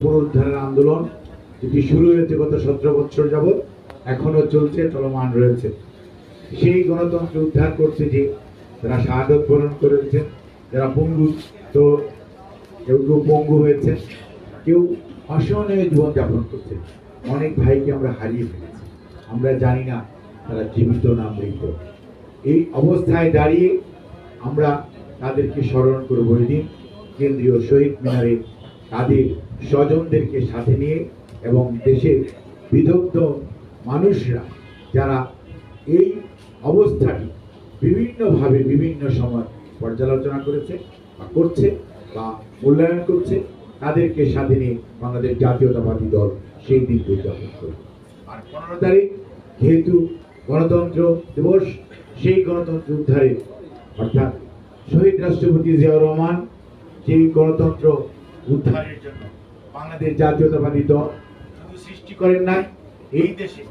পুনরুদ্ধারের আন্দোলন, যেটি শুরু হয়েছে গত সতেরো বছর যাবৎ এখনও চলছে, চলমান রয়েছে। সেই গণতন্ত্র উদ্ধার করছে যে, যারা শাহাদত বরণ করেছেন যারা পঙ্গু তো কেউ কেউ পঙ্গু হয়েছে, কেউ অসহনীয় জীবনযাপন করছে। অনেক ভাইকে আমরা হারিয়ে ফেলেছি। আমরা জানি না তারা জীবিত না মৃত। এই অবস্থায় দাঁড়িয়ে আমরা তাদেরকে স্মরণ করব ওই দিন কেন্দ্রীয় শহীদ মিনারে তাদের স্বজনদেরকে সাথে নিয়ে এবং দেশের বিদগ্ধ মানুষরা যারা এই অবস্থাটি বিভিন্নভাবে বিভিন্ন সময় পর্যালোচনা করেছে বা করছে বা মূল্যায়ন করছে, তাদেরকে সাথে নিয়ে বাংলাদেশ জাতীয়তাবাদী দল সেই দিন উদযাপন করবে। আর পনেরো তারিখ যেহেতু গণতন্ত্র দিবস, সেই গণতন্ত্র উদ্ধারে অর্থাৎ শহীদ রাষ্ট্রপতি জিয়াউর রহমান সেই গণতন্ত্র উদ্ধারের জন্য বাংলাদেশ জাতীয়তাবাদী দল শুধু সৃষ্টি করেন নাই এই দেশে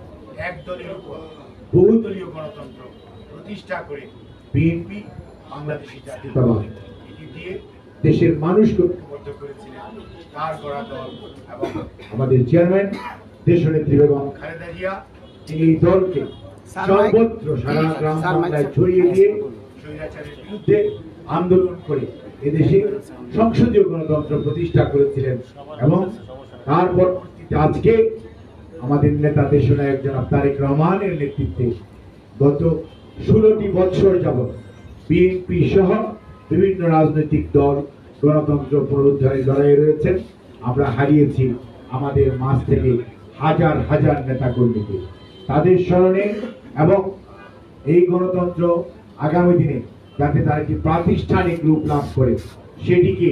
একদলীয় বহুদলীয় গণতন্ত্র প্রতিষ্ঠা করে বিএনপি বাংলাদেশি জাতীয়তাবাদ এটি দিয়ে দেশের মানুষকে ঐক্যবদ্ধ করেছিলেন তার গড়া দল এবং আমাদের চেয়ারম্যান দেশনেত্রী বেগম খালেদা জিয়া তিনি এই দলকে সর্বত্র সারা গ্রাম বাংলায় ছড়িয়ে দিয়ে স্বৈরাচারের বিরুদ্ধে আন্দোলন করে এদেশে সংসদীয় গণতন্ত্র প্রতিষ্ঠা করেছিলেন এবং তার পরবর্তীতে আজকে আমাদের নেতা দেশনায়ক জনাব তারেক রহমানের নেতৃত্বে গত ষোলোটি বছর যাবৎ বিএনপি সহ বিভিন্ন রাজনৈতিক দল গণতন্ত্র পুনরুদ্ধারের লড়াইয়ে রয়েছেন। আমরা হারিয়েছি আমাদের মাঝ থেকে হাজার হাজার নেতা কর্মীকে তাদের স্মরণে এবং এই গণতন্ত্র আগামী দিনে যাতে তার একটি প্রাতিষ্ঠানিক রূপ লাভ করে, সেটিকে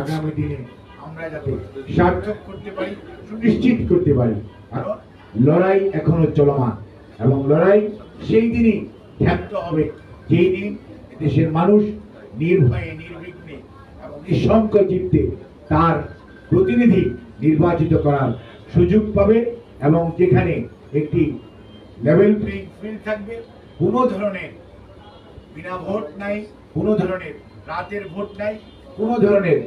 আগামী দিনে আমরা যাতে সার্থক করতে পারি, সুনিশ্চিত করতে পারি। লড়াই এখনও চলমান, এবং লড়াই সেই দিনই খ্যাত হবে, যেই দিন দেশের মানুষ নির্ভয়ে, নির্বিঘ্নে এবং নিঃসঙ্ক চিত্তে তার প্রতিনিধি নির্বাচিত করার সুযোগ পাবে, এবং যেখানে একটি লেভেল প্লেইং ফিল্ড থাকবে, কোনো ধরনের বিনা ভোট নাই কোনো ধরনের রাতের ভোট নাই কোনো ধরনের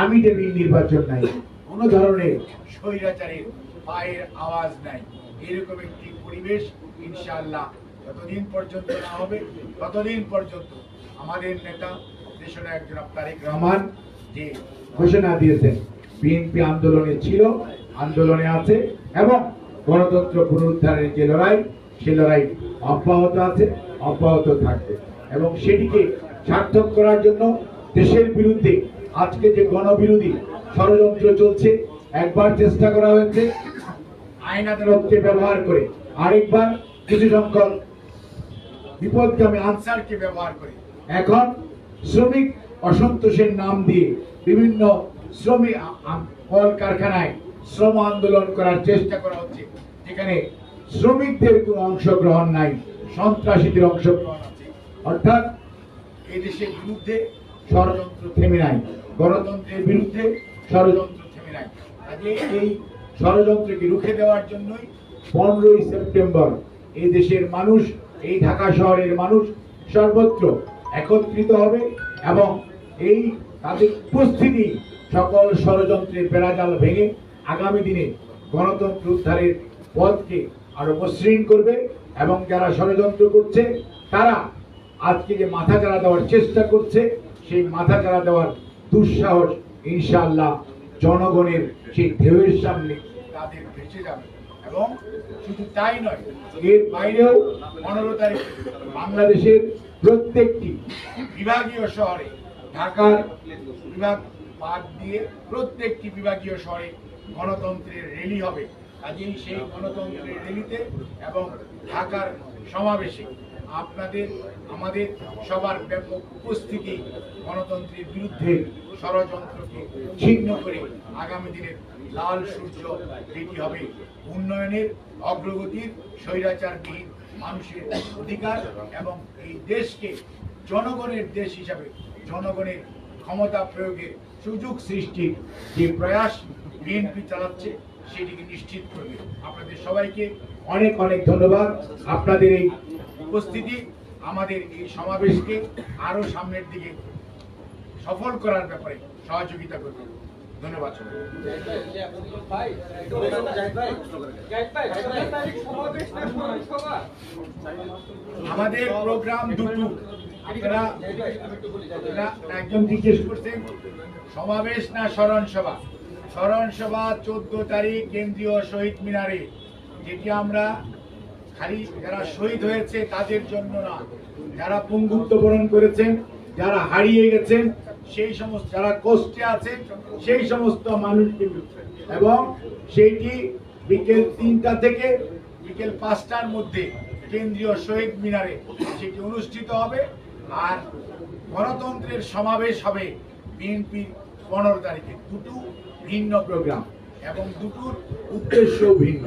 আমি টেবিল নির্বাচন নাই কোনো ধরনের স্বৈরাচারের পায়ের আওয়াজ নাই। এরকম একটি পরিবেশ ইনশাআল্লাহ যতদিন পর্যন্ত না হবে ততদিন পর্যন্ত আমাদের নেতা দেশনায়ক জনাব তারেক রহমান যে ঘোষণা দিয়েছেন বিএনপি আন্দোলনে ছিল আন্দোলনে আছে এবং গণতন্ত্র পুনরুদ্ধারের যে লড়াই সে লড়াই অব্যাহত আছে অব্যাহত থাকবে। এবং সেটিকে সার্থক করার জন্য দেশের বিরুদ্ধে আজকে যে গণবিরোধী ষড়যন্ত্র চলছে, একবার চেষ্টা করা হয়েছে। আইন আদালতকে ব্যবহার করে আরেকবার কিছু সংখ্যক বিপদগামী আনসারকে ব্যবহার করে। এখন শ্রমিক অসন্তোষের নাম দিয়ে বিভিন্ন শ্রমিক কল কারখানায় শ্রম আন্দোলন করার চেষ্টা করা হচ্ছে। যেখানে শ্রমিকদের কোনো অংশগ্রহণ নাই, সন্ত্রাসীদের অংশগ্রহণ অর্থাৎ এই দেশের বিরুদ্ধে ষড়যন্ত্র থেমে নাই, গণতন্ত্রের বিরুদ্ধে ষড়যন্ত্র থেমে নাই। কাজে এই ষড়যন্ত্রকে রুখে দেওয়ার জন্যই পনেরোই সেপ্টেম্বর এই দেশের মানুষ, এই ঢাকা শহরের মানুষ সর্বত্র একত্রিত হবে এবং এই তাদের উপস্থিতি সকল ষড়যন্ত্রের বেড়াজাল ভেঙে আগামী দিনে গণতন্ত্র উদ্ধারের পথকে আরও মসৃণ করবে এবং যারা ষড়যন্ত্র করছে, তারা আজকে যে মাথা চাড়া দেওয়ার চেষ্টা করছে, সেই মাথা চাড়া দেওয়ার দুঃসাহস ইনশাআল্লাহ জনগণের সেই ঢেউয়ের সামনে তাদের ভেসে যাবে। এবং শুধু তাই নয়, এর বাইরেও পনেরো তারিখ বাংলাদেশের প্রত্যেকটি বিভাগীয় শহরে, ঢাকার বিভাগ বাদ দিয়ে প্রত্যেকটি বিভাগীয় শহরে গণতন্ত্রের র্যালি হবে। কাজেই সেই গণতন্ত্রের র্যালিতে এবং ঢাকার সমাবেশে আপনাদের, আমাদের সবার ব্যাপক উপস্থিতি গণতন্ত্রের বিরুদ্ধে ষড়যন্ত্রকে ছিন্ন করে আগামী দিনের লাল সূর্য এটি হবে উন্নয়নের অগ্রগতির স্বৈরাচারবিহীন মানুষের অধিকার এবং এই দেশকে জনগণের দেশ হিসাবে, জনগণের ক্ষমতা প্রয়োগের সুযোগ সৃষ্টির যে প্রয়াস বিএনপি চালাচ্ছে সেটিকে নিশ্চিত করবে। আপনাদের সবাইকে অনেক অনেক ধন্যবাদ। আপনাদের এই উপস্থিতি আমাদের এই সমাবেশকে আরও সামনের দিকে সফল করার ব্যাপারে সহযোগিতা করবে। সমাবেশ না স্মরণ সভা স্মরণ সভা চোদ্দ তারিখ কেন্দ্রীয় শহীদ মিনারে, যেটি আমরা খালি যারা শহীদ হয়েছে তাদের জন্য না, যারা পঙ্গুত্ব বরণ করেছেন, যারা হারিয়ে গেছেন, সেই সমস্ত যারা কষ্টে আছেন, সেই সমস্ত মানুষকে এবং সেইটি বিকেল তিনটা থেকে বিকেল পাঁচটার মধ্যে কেন্দ্রীয় শহীদ মিনারে সেটি অনুষ্ঠিত হবে, আর গণতন্ত্রের সমাবেশ হবে বিএনপির পনেরো তারিখে। দুটো ভিন্ন প্রোগ্রাম এবং দুটোর উদ্দেশ্য ভিন্ন।